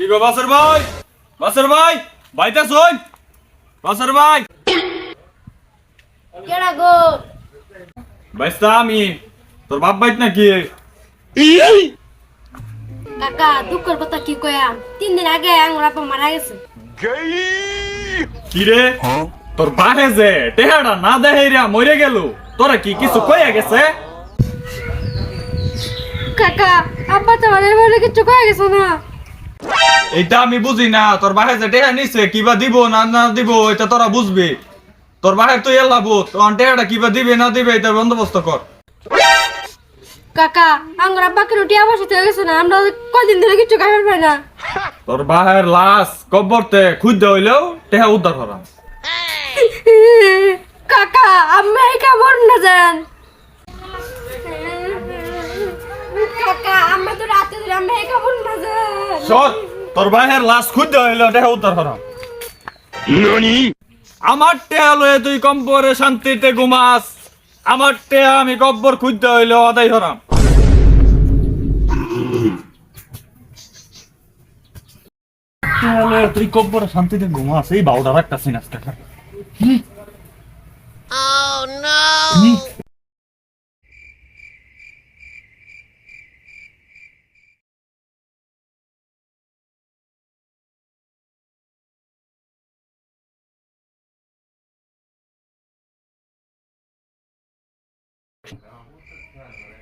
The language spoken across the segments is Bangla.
কি গো বাসর ভাই? বাসর ভাই ভাইটা শোন। বাসর ভাই। কেডা গো? বাইস্তা আমি। তোর বাপ বাইত নাকি? কাকা দুঃখের কথা কি কয়াম তিন দিন আগে আঙ্গুর আপা মারা গেছে। কি রে? তোর বাহে যে টেহাটা না দেহেরা মরে গেল তোরা কি কিছু কইয়া গেছে? কাকা আব্বা তো আমাদের বলে কিছু কয়ে গেছে না? এইটা আমি বুঝি না তোর বাহে যে টেহা নিছে কিবা দিব না না দিব এটা তোরা বুঝবি। তোর বাহে তুই এল্লা বুত তোর টেহাটা কিবা দিবে না দিবে এটা বন্দোবস্ত কর। কাকা আঙ্গুর আব্বা রুটি বসে হয়ে গেছে না আমরা কদিন ধরে কিছু খাইবার পাই না। তোর বাহের লাশ কব্বরতে খুঁজতে হইলেও টেহা উদ্ধার করা। কাকা আমি এই কেমন না যান কাকা আমি তো রাতে ধরে আমি এই কেমন না যান সর তোর বাহের লাশ খুঁজতে হইলেও টেহা উদ্ধার করা। আমার টেহা লয়ে তুই কম্পরে শান্তিতে ঘুমাস। আমার টেহা আমি কব্বর খুঁজতে হইলেও আদায় হরাম। তুই কব্বরে শান্তিতে ঘুমাস এই বাউডার একটা সিনাস টাকা 啊，我这天呢。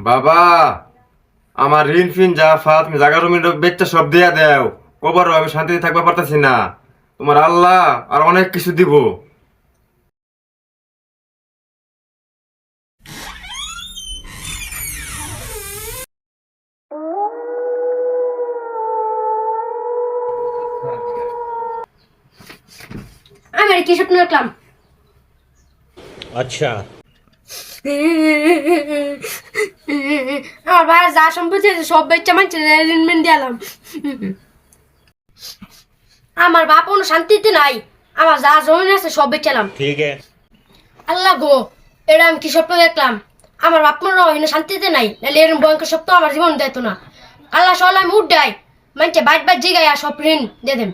বাবা আমার ঋণ ফিন যা ফা তুমি জাগা জমি বেচটা সব দিয়া দেও। কবারও আমি শান্তিতে থাকবে পারতেছি না। তোমার আল্লাহ আর অনেক কিছু দিব। আমার কি স্বপ্ন দেখলাম? আচ্ছা। আমার বাপ কোনো শান্তিতে নাই আমার যা জমিন আছে সব বেচালাম ঠিক আছে। আল্লাহ গো এটা আমি কি স্বপ্ন দেখলাম? আমার বাপ মনে শান্তিতে নাই নাহলে এরম ভয়ঙ্কর স্বপ্ন আমার জীবন দেয় না। আল্লাহ সহ আমি উঠ দেয় মানছে বাইট বাইট জিগায় সব ঋণ দিয়ে দেন